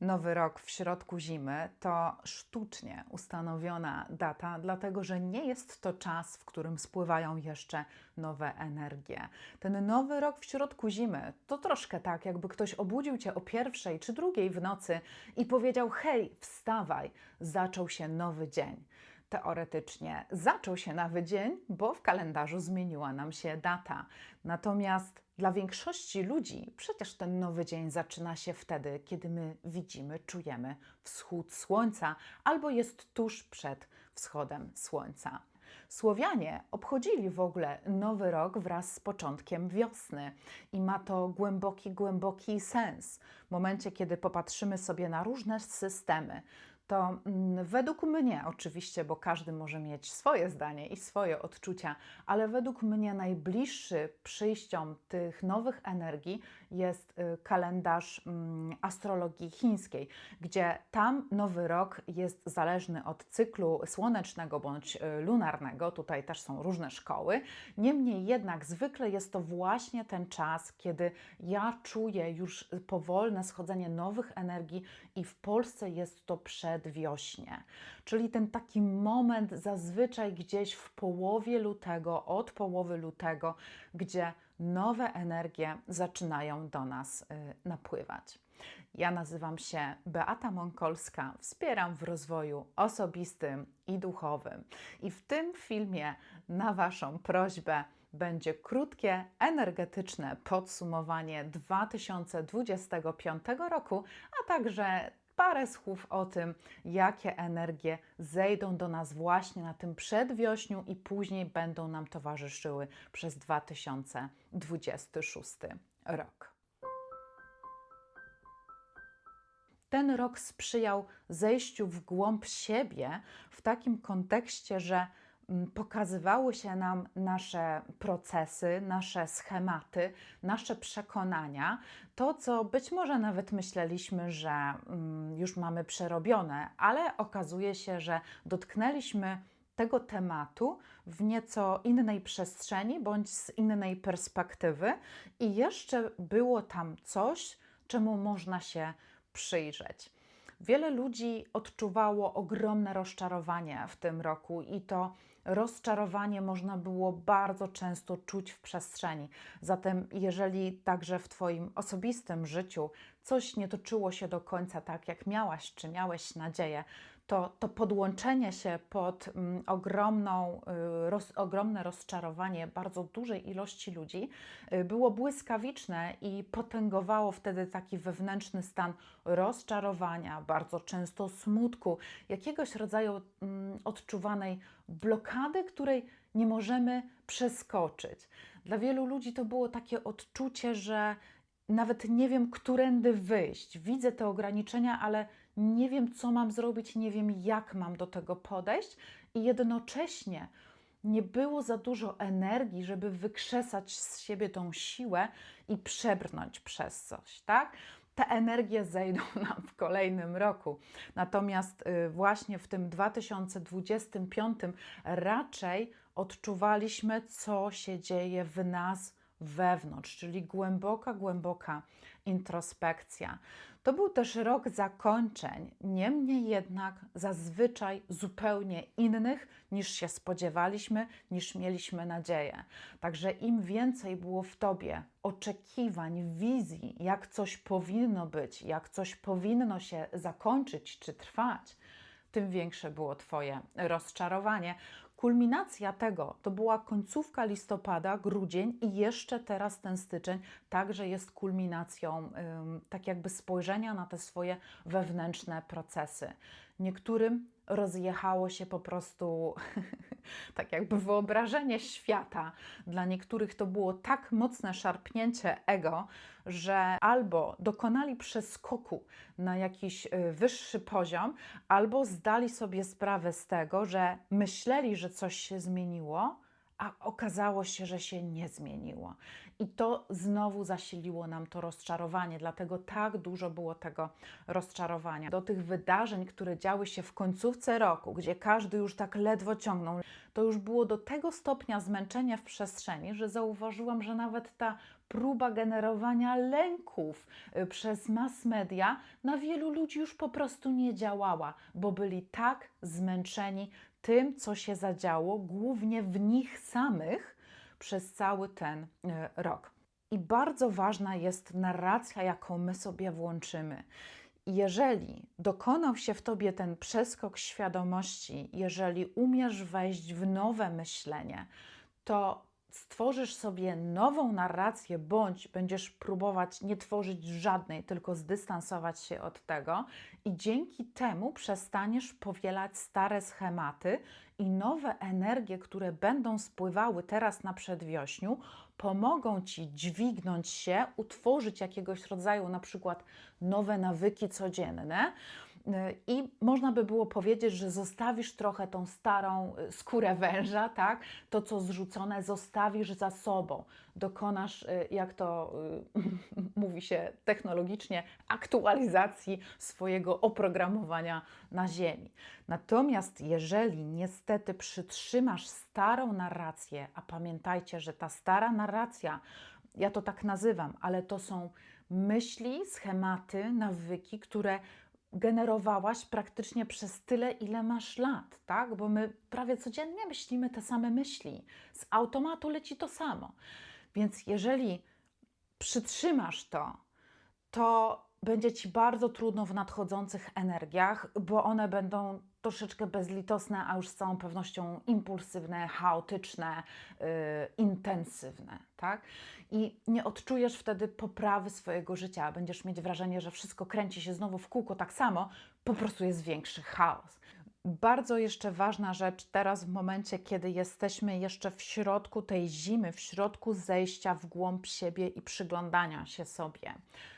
Nowy rok w środku zimy to sztucznie ustanowiona data, dlatego że nie jest to czas, w którym spływają jeszcze nowe energie. Ten nowy rok w środku zimy to troszkę tak, jakby ktoś obudził cię o pierwszej czy drugiej w nocy i powiedział: Hej, wstawaj, zaczął się nowy dzień. Teoretycznie zaczął się nowy dzień, bo w kalendarzu zmieniła nam się data. Natomiast dla większości ludzi przecież ten nowy dzień zaczyna się wtedy, kiedy my widzimy, czujemy wschód słońca albo jest tuż przed wschodem słońca. Słowianie obchodzili w ogóle nowy rok wraz z początkiem wiosny i ma to głęboki, głęboki sens. W momencie, kiedy popatrzymy sobie na różne systemy, to mm, według mnie, oczywiście, bo każdy może mieć swoje zdanie i swoje odczucia, ale według mnie najbliższy przyjściom tych nowych energii jest y, kalendarz mm, astrologii chińskiej, gdzie tam nowy rok jest zależny od cyklu słonecznego bądź y, lunarnego. Tutaj też są różne szkoły. Niemniej jednak zwykle jest to właśnie ten czas, kiedy ja czuję już powolne schodzenie nowych energii i w Polsce jest to przedwiośnie. Czyli ten taki moment zazwyczaj gdzieś w połowie lutego, od połowy lutego, gdzie nowe energie zaczynają do nas y, napływać. Ja nazywam się Beata Monkolska, wspieram w rozwoju osobistym i duchowym. I w tym filmie na Waszą prośbę będzie krótkie, energetyczne podsumowanie 2025 roku, a także parę słów o tym, jakie energie zejdą do nas właśnie na tym przedwiośniu i później będą nam towarzyszyły przez 2026 rok. Ten rok sprzyjał zejściu w głąb siebie w takim kontekście, że pokazywały się nam nasze procesy, nasze schematy, nasze przekonania, to co być może nawet myśleliśmy, że mm, już mamy przerobione, ale okazuje się, że dotknęliśmy tego tematu w nieco innej przestrzeni bądź z innej perspektywy, i jeszcze było tam coś, czemu można się przyjrzeć. Wiele ludzi odczuwało ogromne rozczarowanie w tym roku i to rozczarowanie można było bardzo często czuć w przestrzeni. Zatem, jeżeli także w Twoim osobistym życiu coś nie toczyło się do końca tak, jak miałaś czy miałeś nadzieję, to, to podłączenie się pod mm, ogromną, y, roz, ogromne rozczarowanie bardzo dużej ilości ludzi y, było błyskawiczne i potęgowało wtedy taki wewnętrzny stan rozczarowania, bardzo często smutku, jakiegoś rodzaju mm, odczuwanej blokady, której nie możemy przeskoczyć. Dla wielu ludzi to było takie odczucie, że nawet nie wiem, którędy wyjść. Widzę te ograniczenia, ale nie wiem, co mam zrobić, nie wiem, jak mam do tego podejść, i jednocześnie nie było za dużo energii, żeby wykrzesać z siebie tą siłę i przebrnąć przez coś, tak? Te energie zejdą nam w kolejnym roku. Natomiast y, właśnie w tym 2025 raczej odczuwaliśmy, co się dzieje w nas wewnątrz, czyli głęboka, głęboka introspekcja. To był też rok zakończeń, niemniej jednak zazwyczaj zupełnie innych niż się spodziewaliśmy, niż mieliśmy nadzieję. Także im więcej było w tobie oczekiwań, wizji, jak coś powinno być, jak coś powinno się zakończyć czy trwać, tym większe było Twoje rozczarowanie. Kulminacja tego to była końcówka listopada, grudzień i jeszcze teraz ten styczeń także jest kulminacją tak jakby spojrzenia na te swoje wewnętrzne procesy. Niektórym rozjechało się po prostu tak jakby wyobrażenie świata. Dla niektórych to było tak mocne szarpnięcie ego, że albo dokonali przeskoku na jakiś y, wyższy poziom, albo zdali sobie sprawę z tego, że myśleli, że coś się zmieniło, a okazało się, że się nie zmieniło. I to znowu zasiliło nam to rozczarowanie, dlatego tak dużo było tego rozczarowania. Do tych wydarzeń, które działy się w końcówce roku, gdzie każdy już tak ledwo ciągnął, to już było do tego stopnia zmęczenia w przestrzeni, że zauważyłam, że nawet ta próba generowania lęków y, przez mass media na wielu ludzi już po prostu nie działała, bo byli tak zmęczeni tym, co się zadziało, głównie w nich samych przez cały ten y, rok. I bardzo ważna jest narracja, jaką my sobie włączymy. Jeżeli dokonał się w tobie ten przeskok świadomości, jeżeli umiesz wejść w nowe myślenie, to stworzysz sobie nową narrację, bądź będziesz próbować nie tworzyć żadnej, tylko zdystansować się od tego, i dzięki temu przestaniesz powielać stare schematy i nowe energie, które będą spływały teraz na przedwiośniu, pomogą ci dźwignąć się, utworzyć jakiegoś rodzaju na przykład nowe nawyki codzienne. I można by było powiedzieć, że zostawisz trochę tą starą y, skórę węża, tak? To, co zrzucone, zostawisz za sobą. Dokonasz, y, jak to y, mówi się technologicznie, aktualizacji swojego oprogramowania na Ziemi. Natomiast jeżeli niestety przytrzymasz starą narrację, a pamiętajcie, że ta stara narracja, ja to tak nazywam, ale to są myśli, schematy, nawyki, które generowałaś praktycznie przez tyle, ile masz lat, tak? Bo my prawie codziennie myślimy te same myśli. Z automatu leci to samo. Więc jeżeli przytrzymasz to, to będzie ci bardzo trudno w nadchodzących energiach, bo one będą troszeczkę bezlitosne, a już z całą pewnością impulsywne, chaotyczne, yy, intensywne, tak? I nie odczujesz wtedy poprawy swojego życia. Będziesz mieć wrażenie, że wszystko kręci się znowu w kółko tak samo, po prostu jest większy chaos. Bardzo jeszcze ważna rzecz teraz, w momencie, kiedy jesteśmy jeszcze w środku tej zimy, w środku zejścia w głąb siebie i przyglądania się sobie.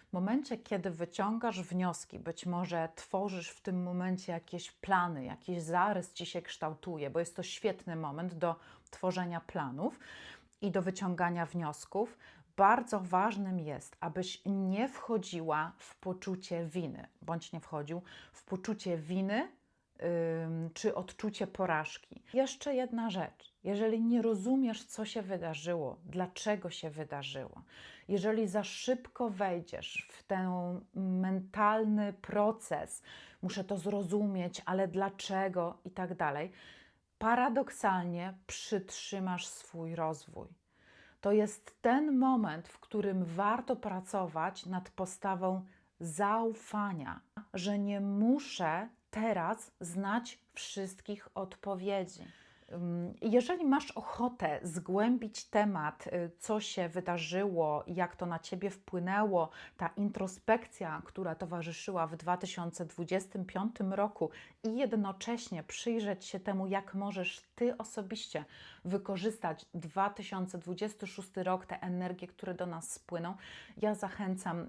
W momencie, kiedy wyciągasz wnioski, być może tworzysz w tym momencie jakieś plany, jakiś zarys ci się kształtuje, bo jest to świetny moment do tworzenia planów i do wyciągania wniosków. Bardzo ważnym jest, abyś nie wchodziła w poczucie winy, bądź nie wchodził w poczucie winy czy odczucie porażki. Jeszcze jedna rzecz. Jeżeli nie rozumiesz, co się wydarzyło, dlaczego się wydarzyło, jeżeli za szybko wejdziesz w ten mentalny proces, muszę to zrozumieć, ale dlaczego i tak dalej, paradoksalnie przytrzymasz swój rozwój. To jest ten moment, w którym warto pracować nad postawą zaufania, że nie muszę teraz znać wszystkich odpowiedzi. Jeżeli masz ochotę zgłębić temat, y, co się wydarzyło, jak to na ciebie wpłynęło, ta introspekcja, która towarzyszyła w 2025 roku, i jednocześnie przyjrzeć się temu, jak możesz ty osobiście wykorzystać 2026 rok, te energie, które do nas spłyną, ja zachęcam y,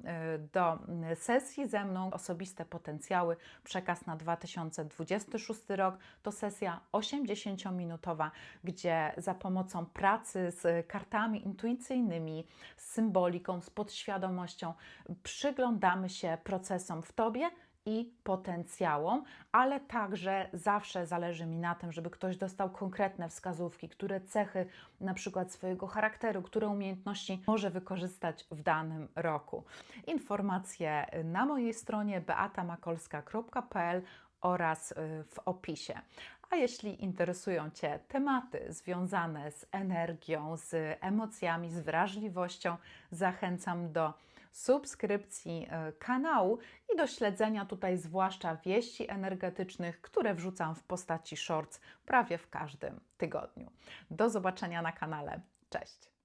do y, sesji ze mną. Osobiste potencjały, przekaz na 2026 rok to sesja 80 minut minutowa, gdzie za pomocą pracy z kartami intuicyjnymi, z symboliką, z podświadomością przyglądamy się procesom w tobie i potencjałom, ale także zawsze zależy mi na tym, żeby ktoś dostał konkretne wskazówki, które cechy na przykład swojego charakteru, które umiejętności może wykorzystać w danym roku. Informacje na mojej stronie beatamakolska.pl oraz y, w opisie. A jeśli interesują Cię tematy związane z energią, z emocjami, z wrażliwością, zachęcam do subskrypcji e, kanału i do śledzenia tutaj zwłaszcza wieści energetycznych, które wrzucam w postaci shorts prawie w każdym tygodniu. Do zobaczenia na kanale. Cześć!